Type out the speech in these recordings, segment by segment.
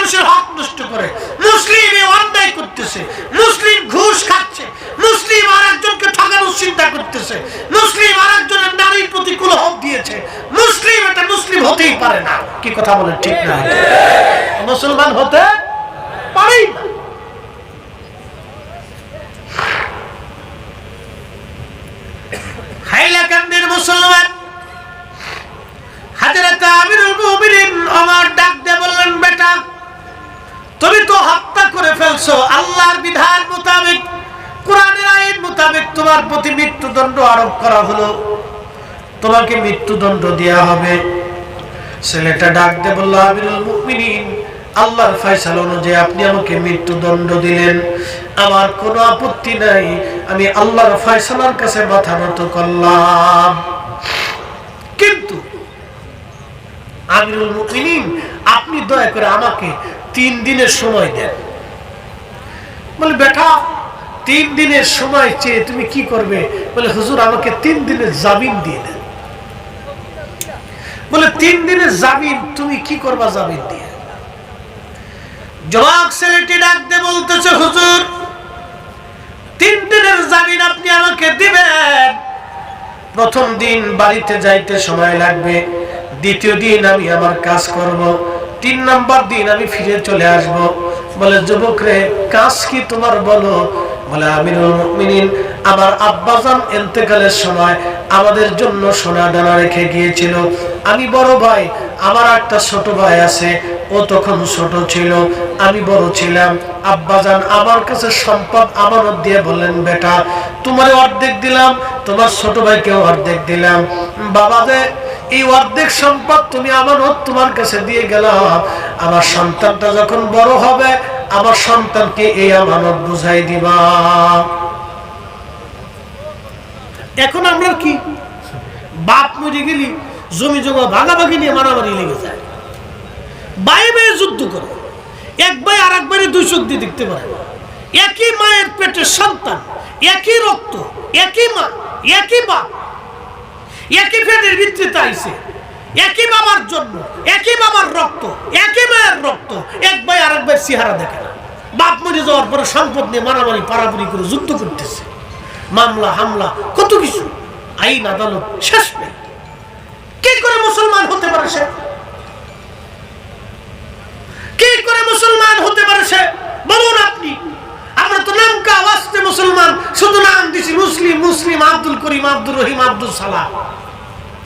মানুষের হক নষ্ট করে। মুসলিম অন্যায় করতেছে। মুসলিম ঘুষ খাচ্ছে। মুসলিম আর একজনকে ঠকানোর চিন্তা করতেছে। মুসলিম আর একজনের নারীর প্রতি কুলহব দিয়েছে। মুসলিম এটা মুসলিম হতেই পারে না। কি কথা বলে ঠিক না? মুসলমান হতে হাইলাকান্দির মুসলমান হাজরত আমিরুল মুমিনিন আমার ডাক দিয়ে বললেন বেটা তুমি তো হত্যা করে ফেলছো। আল্লাহর বিধান মোতাবেক, কোরআনের আইন মোতাবেক তোমার প্রতি মৃত্যুদণ্ড আরোপ করা হলো। তোমাকে মৃত্যুদণ্ড দেওয়া হবে। ছেলেটা ডাক দিয়ে বলল, আমিরুল মুমিনিন, আল্লাহর ফয়সালা অনুযায়ী আপনি আমাকে মৃত্যুদণ্ড দিলেন। আমার কোনো আপত্তি নাই, আমি আল্লাহর ফয়সালার কাছে মাথা নত করলাম। কিন্তু, আমিরুল মুমিনিন, আপনি দয়া করে আমাকে তিন দিনের সময় দেন। বলে, বেটা, তিন দিনের সময় চেয়ে তুমি কি করবে? বলে, হুজুর, আমাকে তিন দিনের জামিন দিয়ে দেন। বলে, তিন দিনের জামিন তুমি কি করবা জামিন দিয়ে? জবাক ছেলেটি ডাকতে বলতেছে, হুজুর, তিন দিনের জামিন আপনি আমাকে দিবেন। প্রথম দিন বাড়িতে যাইতে সময় লাগবে, দ্বিতীয় দিন আমি আমার কাজ করব তিন নাম্বার দিন আমি ফিরে চলে আসব। বলে, যুবক রে, কাজ কি তোমার বলো? বলে, আমিরুল আমার আব্বাজান এতেকালের সময় আমাদের জন্য সোনা দানা রেখে গিয়েছিল। আমি বড় ভাই, আমার একটা ছোট ভাই আছে, ও তখন ছোট ছিল, আমি বড় ছিলাম। আব্বাজান আমার কাছে সম্পদ আমানত দিয়ে বললেন, বেটা, তোমার অর্ধেক দিলাম, তোমার ছোট ভাইকেও অর্ধেক দিলাম। বাবা যে এই অর্ধেক সম্পদ তুমি আমানত তোমার কাছে দিয়ে গেলাম। আমার সন্তানটা যখন বড় হবে, আমার সন্তানকে এই আমানত বুঝাই দিবা। এখন আমরা কি? বাপ মরে গেলি, জমি জমা ভাগাভাগি নিয়ে মারামারি লেগে যায়। বায়ে বায়ে যুদ্ধ করে, এক ভাই আর এক ভাইয়ের দুই চোখ দিয়ে দেখতে পারে একই মায়ের পেটের সন্তান, একই রক্ত, একই মা, একই বাপ একই পেটের ভিত্তিতে আইছে। একই বাবার জন্য, একই বাবার রক্ত, একই মায়ের রক্ত, এক ভাই আর এক ভাইয়ের চেহারা দেখে না। বাপ মরে যাওয়ার পরে সম্পদ নিয়ে মারামারি, পারাপারি করে যুদ্ধ করতেছে। মামলা, হামলা, কত কিছু। আইন, আদালত, শেষ নেই। কি করে মুসলমান হতে পারে সে? কি করে মুসলমান হতে পারে সে? বলুন আপনি। আমরা তো নাম কা ওয়াস্তে মুসলমান, শুধু নাম দিছি মুসলিম মুসলিম, আব্দুল করিম, আব্দুর রহিম, আব্দুল সালাম।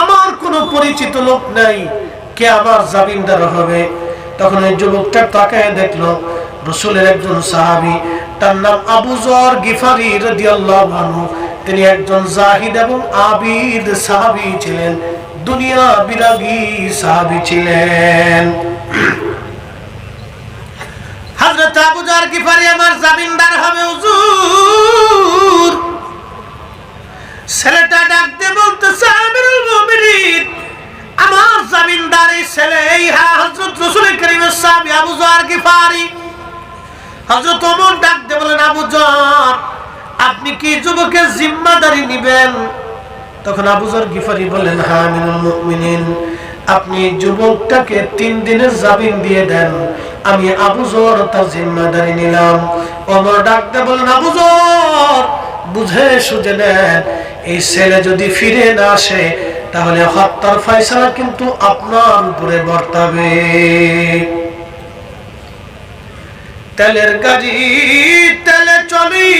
আমার কোনো পরিচিত লোক নাই। কে আমার জামিনদার হবে? তখন ওই যুবকটা তাকায় দেখল, রসুলের একজন সাহাবী, তার নাম আবু জর গিফারি রাদিয়াল্লাহু আনহু। তিনি একজন জাহিদ এবং আবিদ সাহাবী ছিলেন। দুনিয়া বিরাগী সাহাবী ছিলেন। হযরত আবু গিফারি আমার জামিনদার হবে, হুজুর। ছেলেটা ডাকতে আমিরুল আমার জামিনদার ছেলে হ্যাঁ হযরত রাসূল সাহাবী আবু গিফারি। হযরত ওমর ডাকতে বলেন, আবু আপনি কি যুবকের জিম্মাদারি নিবেন? তখন আবু জর গিফারি বলেন হ্যাঁ আমিরুল মুমিনিন, আপনি যুবকটাকে তিন দিনের জামিন দিয়ে দেন। আমি আবু জর তার জিম্মাদারি নিলাম। ওমর ডাকতে বলেন, আবু জর বুঝে সুঝে নেন, এই ছেলে যদি ফিরে না আসে তাহলে হত্যার ফয়সালা কিন্তু আপনার উপরে বর্তাবে। তেলের গাড়ি তেলে চলি।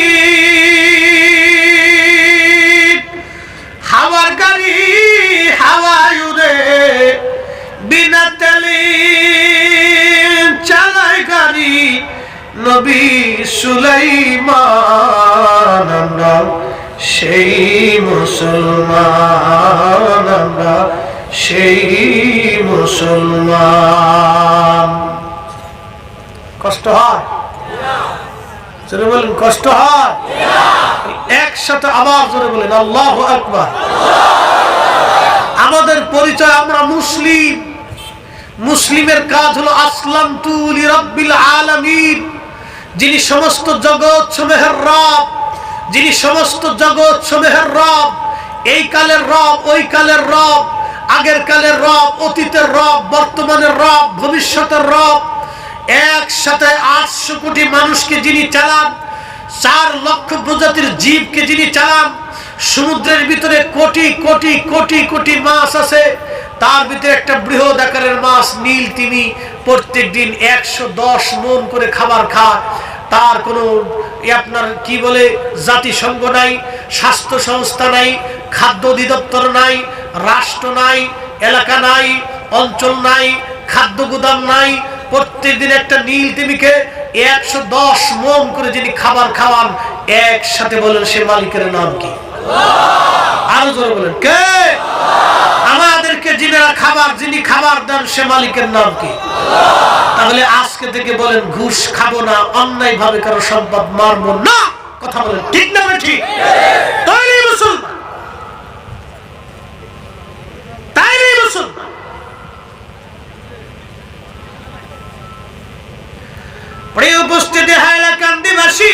হাওয়ার গাড়ি হাওয়ায় উড়ে, বিনা তেলে চালায় গাড়ি নবী সুলাইমান। সেই মুসলমান আমরা, সেই মুসলমান। কষ্ট হয়? জোরে বলেন, কষ্ট হয়? একসাথে আবার জোরে বলেন, আল্লাহ আকবার। আমাদের পরিচয় আমরা মুসলিম। মুসলিমের কাজ হলো আসলাম তুলি রব্বিল আলামিন। যিনি সমস্ত জগৎ সমূহের রব যিনি সমস্ত জগৎ সমূহের রব, এই কালের রব, ওই কালের রব, আগের কালের রব, অতীতের রব, বর্তমানের রব, ভবিষ্যতের রব, একসাথে আটশো কোটি মানুষকে যিনি চালান, চার লক্ষ প্রজাতির জীবকে যিনি চালান, সমুদ্রের ভিতরে কোটি কোটি কোটি কোটি মাছ আছে, তার ভিতরে একটা বৃহৎ আকারের মাছ, নীল তিনি প্রত্যেক দিন একশো দশ মন করে খাবার খায়, তার কোনো আপনার কি বলে জাতিসংঘ নাই, স্বাস্থ্য সংস্থা নাই, খাদ্য অধিদপ্তর নাই, রাষ্ট্র নাই, এলাকা নাই, অঞ্চল নাই, খাদ্য গুদাম নাই, প্রত্যেকদিন একটা নীল তিমিকে একশো দশ মন করে যিনি খাবার খাওয়ান, একসাথে বলেন সে মালিকের নাম কি? আরও জোরে বলেন। কে? আমাদেরকে যিনারা খাবার, যিনি খাবার দেন, সে মালিকের নাম কি? তাহলে আজকে থেকে বলেন, ঘুষ খাব না অন্যায় ভাবে কারও সম্পদ মারবো না। কথা বলেন, ঠিক না ঠিক? প্রিয় উপস্থিতি হাইলাকান্দিবাসী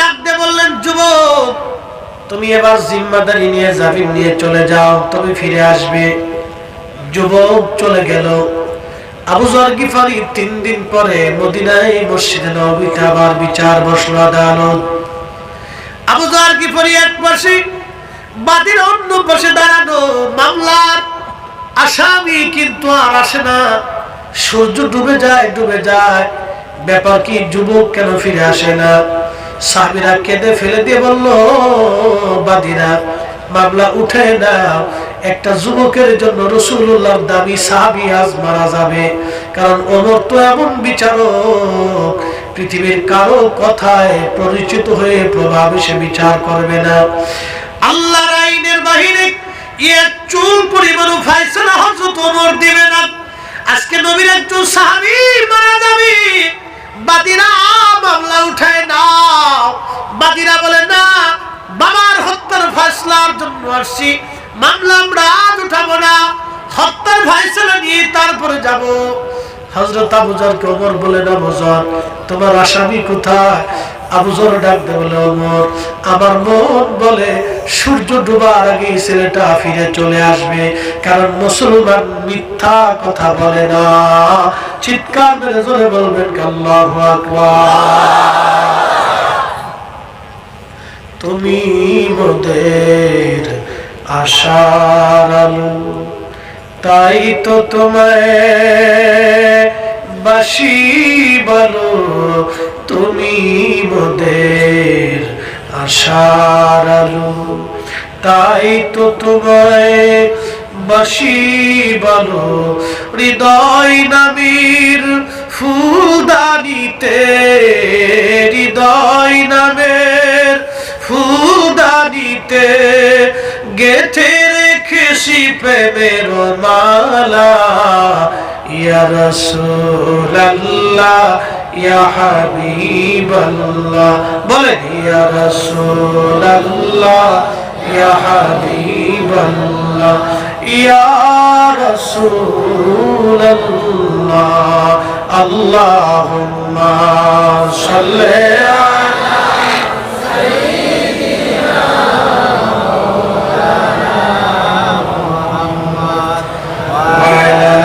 ডাক বললেন, যুবক, তুমি এবার নিয়ে নিয়ে চলে যাও ফিরে আসবে। যুবক চলে গেল। আবু তিন দিন পরে মদিনায় মসজিদে আবার বিচার বসল আদালত। আবু জর গিফারি এক পাশে, বাদীর অন্য পাশে দাঁড়ানো, মামলার আসামি কিন্তু আর আসে না। সূর্য ডুবে যায় ডুবে যায়। ব্যাপার কি যুবক কেন ফিরে আসে না? সাহাবিরা কেঁদে ফেলে দিয়ে বলল, বাদীরা, মামলা উঠে না একটা যুবকের জন্য রসুল্লাহর দাবি সাহাবি আজ মারা যাবে। কারণ ওমর তো এমন বিচারক। পৃথিবীর কারও কথায় পরিচিত হয়ে প্রভাব সে বিচার করবে না। আল্লাহর আইনের বাহিরে ইয়ে চুল পরিমাণ ফাইসলা হজরত ওমর দিবে না। আজকে নবীর একজন সাহাবি মারা যাবে। বাদিরা মামলা উঠায় না বাদিরা বলে, না, বাবার হত্যার ফয়সলার জন্য আসছি। মামলা আমরা আজ উঠাবো না। হত্যার ফাইসলা নিয়ে তারপরে যাব। হজরত আবুজার কবর বলে, না বোঝর তোমার আসামি কোথায়? আবুজর ডাক দে বলে ওমর আমার মন বলে, সূর্য ডুবার আগে ছেলেটা ফিরে চলে আসবে, কারণ মুসলমান মিথ্যা কথা বলে না। চিৎকার মেরে জোরে বলবেন, আল্লাহু আকবার। তুমি মোদের আশার আলো, তাই তো তোমায় বাসি বলো। তুমি মোদের আশার আলো, তাই তো তোমায় বাসি বলো, হৃদয় নামের ফুলদানিতে হৃদয় নামের ফুলদানিতে গেথে রেখেছি প্রেমের মালা, ইয়া রাসূলুল্লাহ। ইয়া হাবিবাল্লাহ, বলে ইয়া রাসূলুল্লাহ, ইয়া হাবিবাল্লাহ, ইয়া রাসূলুল্লাহ, আল্লাহুম্মা সাল্লি আলা সাইয়্যিদিনা মাওলানা ওয়া আলা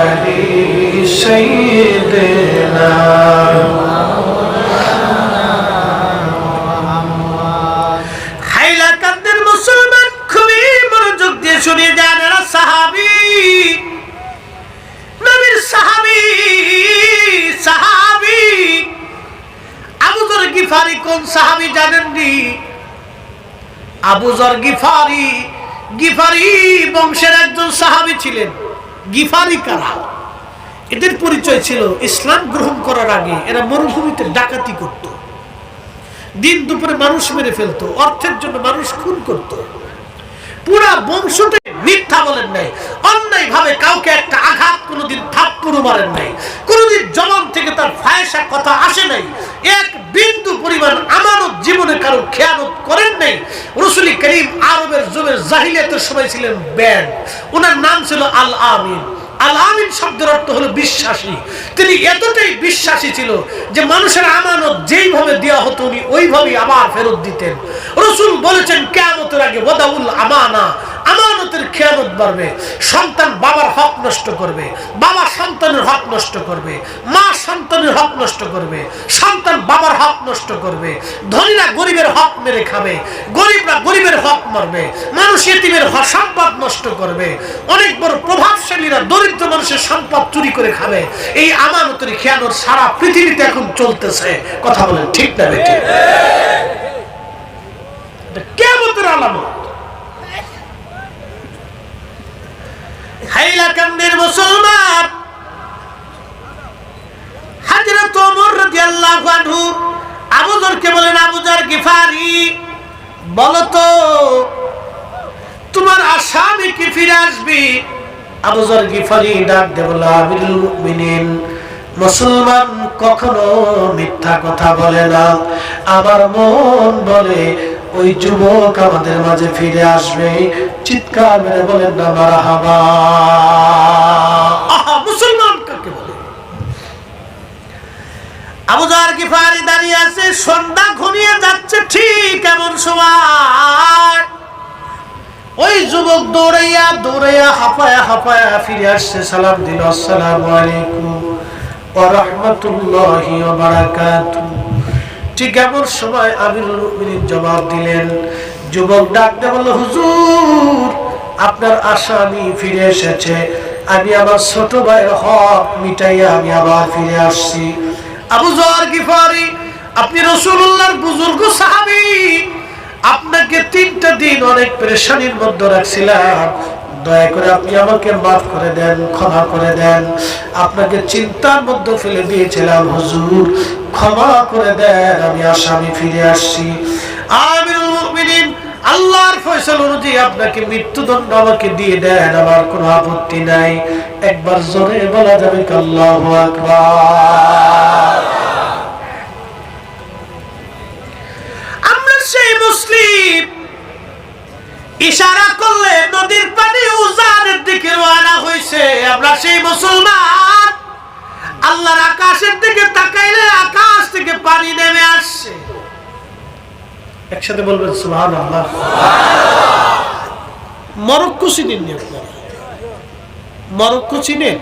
আলি সাইয়্যিদিনা হাইলাকান্দের মুসলমান খুবই মনোযোগ দিয়ে শুনে যান এরা সাহাবি। নবীর সাহাবি সাহাবি। আবুজর গিফারি কোন সাহাবি জানেননি? আবু জর গিফারি গিফারি বংশের একজন সাহাবি ছিলেন। গিফারি কারা? এদের পরিচয় ছিল ইসলাম গ্রহণ করার আগে এরা মরুভূমিতে ডাকাতি করত। দিন দুপুরে মানুষ মেরে ফেলতো, অর্থের জন্য মানুষ খুন করত। পুরা বংশতে মিথ্যা বলেন নাই অন্যায় ভাবে কাউকে একটা আঘাত কোনোদিন থাপ্পুরও মারেন নাই। কোনদিন জবান থেকে তার ফায়সা কথা আসে নাই। এক বিন্দু পরিমাণ আমানত জীবনে কারও খেয়ানত করেন নাই। রসুলি করিম আরবের জমের জাহিলিয়াতের সময় ছিলেন ব্যান্ড ওনার নাম ছিল আল আমিন। আল আমিন শব্দের অর্থ হলো বিশ্বাসী। তিনি এতটাই বিশ্বাসী ছিল যে মানুষের আমানত যেইভাবে দেওয়া হতো উনি ওইভাবেই আবার ফেরত দিতেন। রসুল বলেছেন কেমতের আগে ওদাউল আমানা আমানতের খেয়ালত বাড়বে, সন্তান বাবার হক নষ্ট করবে, বাবা সন্তানের হক নষ্ট করবে, মা সন্তানের হক নষ্ট করবে, সন্তান বাবার হক নষ্ট করবে, ধনীরা গরিবের হক মেরে খাবে, গরিবরা গরিবের হক মারবে, মানুষ এতিমের সম্পদ নষ্ট করবে, অনেক বড় প্রভাবশালীরা দরিদ্র মানুষের সম্পদ চুরি করে খাবে, এই আমানতের খেয়ানত সারা পৃথিবীতে এখন চলতেছে। কথা বলেন, ঠিক না বেটি কেমতের আলামত। হাইলাকান্দের মুসলমান। হাজরত ওমর রাদিয়াল্লাহু আনহু, আবু যরকে বলেন, আবু যর গিফারি, বলো তো, তোমার আসামি কি ফিরে আসবি? আবু যর গিফারি ডাক দে বলে আমিরুল মুমিনিন, মুসলমান কখনো মিথ্যা কথা বলে না। আমার মন বলে ওই যুবক আমাদের মাঝে ফিরে আসবে। চিৎকার মেরে বলেন, না, মারহাবা। মুসলমান কাকে বলে? আবুজার দাঁড়িয়ে আছে, সন্ধ্যা ঘনিয়ে যাচ্ছে ঠিক এমন সময়। ওই যুবক দৌড়াইয়া দৌড়াইয়া, হাঁপায়া হাঁপায়া ফিরে আসছে। সালাম দিল, আসসালামু আলাইকুম। ওয়া রাহমাতুল্লাহি ওয়া বারাকাতুহু। ঠিক এমন সময় আমিরুল মুমিনিন জবাব দিলেন, যুবক ডাকতে বলল, হুজুর, আপনার আসামি ফিরে এসেছে। আমি আমার ছোট ভাইয়ের হক মিটাইয়া আমি আবার ফিরে আসছি। আবু জর গিফারি, আপনি রসুল্লাহর বুজুর্গ সাহাবি। আপনাকে তিনটা দিন অনেক পেরেশানির মধ্যে রাখছিলাম। দয়া করে আপনি আমাকে মাফ করে দেন, ক্ষমা করে দেন। আপনাকে চিন্তার মধ্যে ফেলে দিয়েছিলাম, হুজুর। ক্ষমা করে দেন, আমি আসামি ফিরে আসছি। আল্লাহর ফয়সাল অনুযায়ী আপনাকে মৃত্যুদণ্ড আমাকে দিয়ে দেন, আমার কোনো আপত্তি নাই। একবার জোরে বলা যাবে আল্লাহু আমরা সেই মুসলিম ইশারা করলে নদীর পানি উজানের দিকে রওনা হয়েছে আমরা সেই মুসলমান। আল্লাহর আকাশের দিকে তাকাইলে আকাশ থেকে পানি নেমে আসছে। একসাথে বলবেন সুবহান আল্লাহ মরক্কো চিনেননি আপনারা? মরক্কো চিনেন?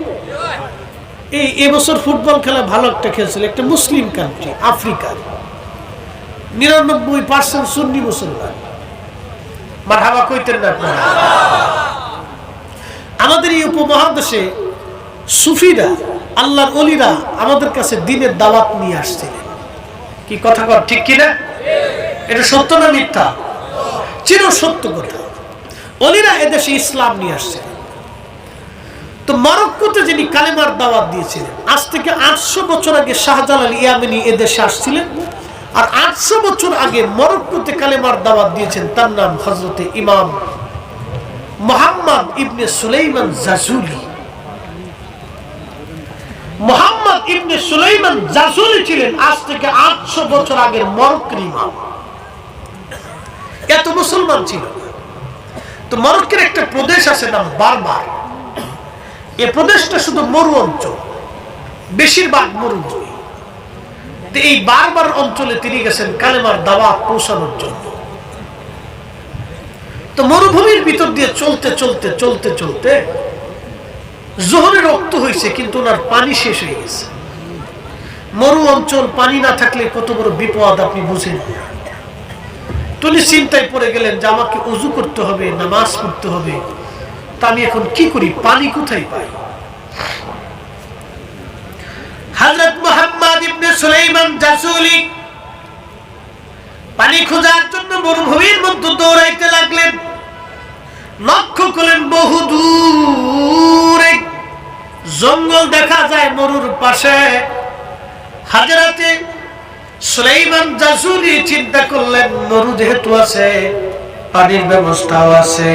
এই এবছর ফুটবল খেলা ভালো একটা খেলছিল, একটা মুসলিম কান্ট্রি আফ্রিকার। নিরানব্বই পার্সেন্ট সুন্নি মুসলমান। মারহাবা কইতেন না আপনারা। আমাদের এই উপমহাদেশে সুফিরা, আল্লাহর অলিরা আমাদের কাছে দিনের দাওয়াত নিয়ে আসছিলেন। কি কথা কর, ঠিক কিনা? এটা সত্য না মিথ্যা? চির সত্য কথা। অলিরা এদেশে ইসলাম নিয়ে আসছিলেন। তো মরক্কোতে যিনি কালেমার দাওয়াত দিয়েছিলেন, আজ থেকে আটশো বছর আগে শাহজালাল ইয়ামিনী এদেশে আসছিলেন। আর আটশো বছর আগে মরক্কোতে কালেমার দাওয়াত দিয়েছেন, তার নাম হজরতে ইমাম মোহাম্মদ ইবনে সুলাইমান জাজুলি। মোহাম্মদ ইবনে সুলাইমান জাজুলি ছিলেন আজ থেকে আটশো বছর আগের মরক্কের ইমাম। এত মুসলমান ছিল তো মরক্কের একটা প্রদেশ আছে নাম বারবার। এ প্রদেশটা শুধু মরু অঞ্চল, বেশিরভাগ মরু তো এই বারবার অঞ্চলে তিনি গেছেন কালেমার দাওয়াত পৌঁছানোর জন্য। তো মরুভূমির ভিতর দিয়ে চলতে চলতে চলতে চলতে জোহরে রক্ত হয়েছে, কিন্তু ওনার পানি শেষ হয়ে গেছে। মরু অঞ্চল পানি না থাকলে কত বড় বিপদ আপনি বুঝেন তিনি চিন্তায় পড়ে গেলেন যে আমাকে উজু করতে হবে, নামাজ পড়তে হবে, তা আমি এখন কি করি, পানি কোথায় পাই? মুহাম্মদ ইবনে সুলাইমান জাসুলি পানি খোঁজার জন্য মরুভূমির মধ্যে দৌড়াইতে লাগলেন। লক্ষ্য করলেন বহু দূরে জঙ্গল দেখা যায় মরুর পাশে। হাজারাতে সুলাইমান জাসুলি চিন্তা করলেন, মরু যেহেতু আছে, পানির ব্যবস্থাও আছে,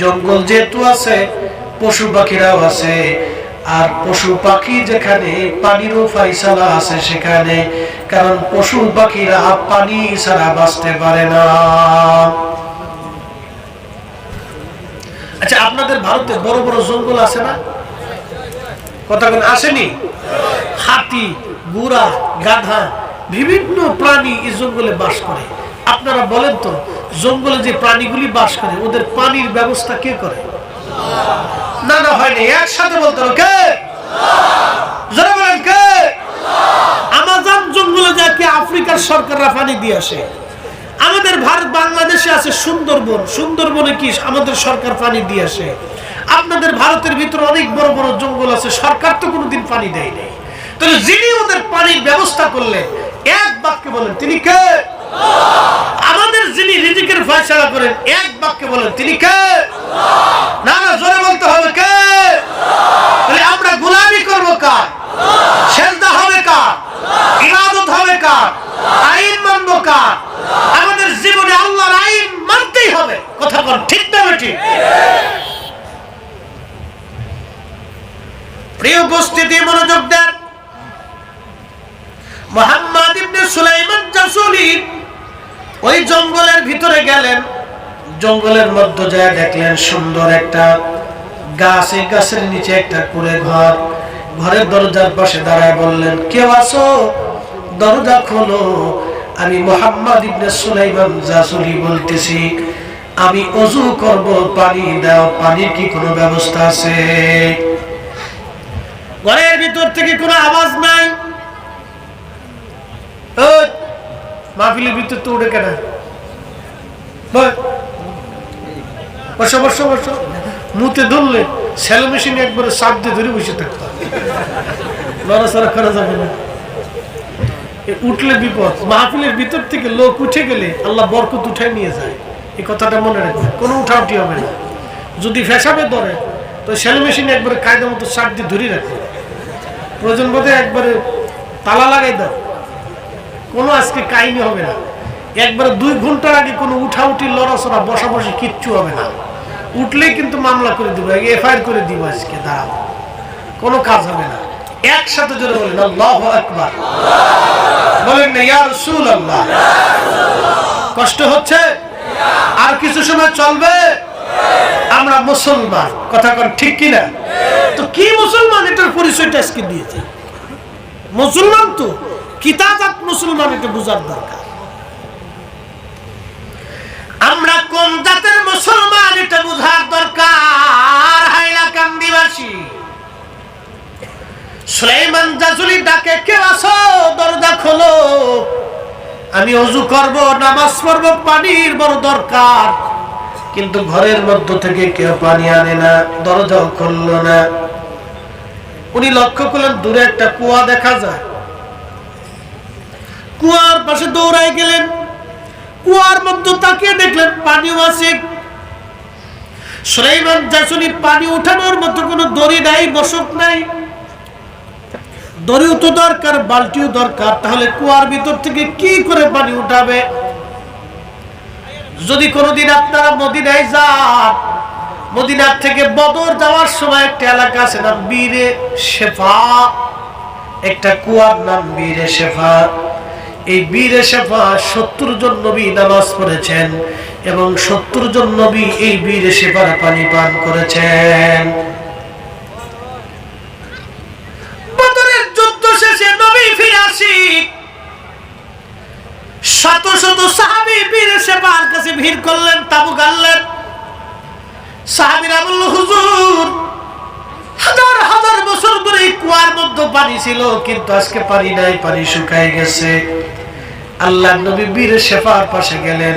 জঙ্গল যেহেতু আছে, পশু পাখিরাও আছে আর পশু পাখি যেখানে পানিরও ফাইসালা আছে সেখানে, কারণ পশু পাখিরা পানি ছাড়া বাঁচতে পারে না। আচ্ছা আপনাদের ভারতে বড় বড় জঙ্গল আছে না? কথা বলেন, আসেনি? হাতি বুড়া গাধা, বিভিন্ন প্রাণী এই জঙ্গলে বাস করে। আপনারা বলেন তো, জঙ্গলে যে প্রাণীগুলি বাস করে, ওদের পানির ব্যবস্থা কে করে? না না, হয়নি। একসাথে বলতে কে? জোরে বলেন, কে? আমাজন জঙ্গলে যায় কি আফ্রিকার সরকাররা পানি দিয়ে আসে। আমাদের ভারত বাংলাদেশে আছে সুন্দরবন। সুন্দরবনে কি আমাদের সরকার পানি দিয়ে আসে? আপনাদের ভারতের ভিতরে অনেক বড় বড় জঙ্গল আছে। সরকার তো কোনোদিন পানি দেয় নাই তাহলে যিনি ওদের পানির ব্যবস্থা করলেন, এক বাক্যে বলেন, তিনি কে? আমাদের যিনি রিজিকের ফয়সালা করেন, এক বাক্যে বলেন, তিনি কে? না না, জোরে বলতে হবে কে? আমরা গোলামি করব কার? সেজদা হবে কার? ইবাদত হবে কার? আইন মানবো কার? আমাদের জীবনে আল্লাহর আইন মানতেই হবে। কথা বল, ঠিক না ঠিক প্রিয় উপস্থিতি মনোযোগ দেন। মোহাম্মদ ওই জঙ্গলের ভিতরে গেলেন। জঙ্গলের মধ্যে যায় দেখলেন সুন্দর একটা গাছ। এই গাছের নিচে একটা কুড়ে ঘর। ঘরের দরজার পাশে দাঁড়ায় বললেন, কেউ আসো দরজা খোলো। আমি মোহাম্মদ ইবনে সুলাইমান জাসুলি বলতেছি, আমি অজু করব, পানি দাও। পানির কি কোনো ব্যবস্থা আছে? ঘরের ভিতর থেকে কোনো আওয়াজ নাই। মাহফিলের ভিতর তো উঠে কেন। মুতে ধরলে সেল মেশিন একবারে সাপ দিয়ে ধরে বসে থাকতো। নড়াচড়া করা যাবে না। উঠলে বিপদ। মাহফিলের ভিতর থেকে লোক উঠে গেলে আল্লাহ বরকত উঠায় নিয়ে যায়। এই কথাটা মনে রাখবে। কোনো উঠাউটি হবে না। যদি ফেসাবে ধরে, তো সেল মেশিন একবারে কায়দা মতো সাপ দিয়ে ধরে রাখবে প্রয়োজন বোধে একবারে তালা লাগাই দাও। কোনো আজকে কাহিনী হবে না। একবারে দুই ঘণ্টার আগে কোনো উঠাউঠি লড়াচড়া, বসাবসি কিচ্ছু হবে না। উঠলেই কিন্তু মামলা করে দিব এফআইআর করে দিব আজকে, দাঁড়াও। কোনো কাজ হবে না। একসাথে জোরে বলেন, আল্লাহ আকবার। বলেন না, ইয়া রাসূলুল্লাহ। কষ্ট হচ্ছে? আর কিছু সময় চলবে? আমরা মুসলমান। কথা কন ঠিক কিনা? তো কি মুসলমান এটার পরিচয়টা আজকে দিয়েছে? মুসলমান তো? কিতাবাত মুসলমান এটা বোঝার দরকার। আমরা কোন জাতের মুসলমান এটা বোঝার দরকার? হাইলা কান্দিবাসী। সুলাইমান জাজুলি ডাকে আসো দরজা খোলো। আমি অজু করব, নামাজ পড়ব, পানির বড় দরকার। কিন্তু ঘরের মধ্য থেকে কেউ পানি আনে না, দরজাও খুললো না। উনি লক্ষ্য করলেন, দূরে একটা কুয়া দেখা যায়। কুয়ার পাশে দৌড়াই গেলেন। কুয়ার মধ্যে তাকিয়ে দেখলেন পানিও আছে। সুলাইমান জাসুনি পানি উঠানোর মতো কোনো দড়ি নাই বসক নাই। দড়িও তো দরকার, বালতিও দরকার। তাহলে কুয়ার ভিতর থেকে কি করে পানি উঠাবে? যদি কোনোদিন আপনারা মদিনায় যান, মদিনার থেকে বদর যাওয়ার সময় একটা এলাকা আছে নাম বীরে শেফা। একটা কুয়ার নাম বীরে শেফা। এই বীরে শেফা সত্তর জন নবী নামাজ পড়েছেন এবং সত্তর জন নবী এই বীরে শেফার পানি পান করেছেন। শেষে শত সাহাবি সেবার কাছে ভিড় করলেন, তাবু হুজুর, হাজার হাজার বছর এই কুয়ার মধ্যে পানি ছিল, কিন্তু আজকে পানি নাই, পানি শুকায় গেছে। আল্লাহ নবী বীর শেফার পাশে গেলেন।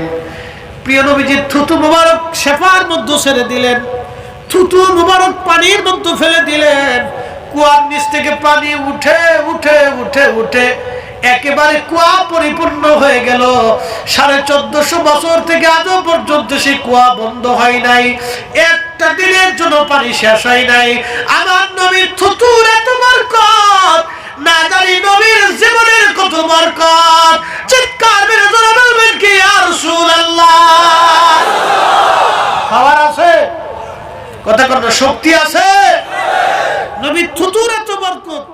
প্রিয় নবীজি, থুতু মুবারক শেফার মধ্যে ছেড়ে দিলেন। থুতু মুবারক পানির মধ্যে ফেলে দিলেন। কুয়ার নিচ থেকে পানি উঠে উঠে উঠে উঠে। একেবারে কুয়া পরিপূর্ণ হয়ে গেল। সাড়ে চোদ্দশো বছর থেকে আজও পর্যন্ত সেই কুয়া বন্ধ হয় নাই। একটা দিনের জন্য পানি শেষ হয় নাই। আমার নবীর থুতুর এত বরকত না জানি নবীর জীবনের কত বরকত। চিৎকার মেরে জোরে বলবেন কি আর রাসূলুল্লাহ। আছে? কথা কথা শক্তি আছে? নবী এত বরকত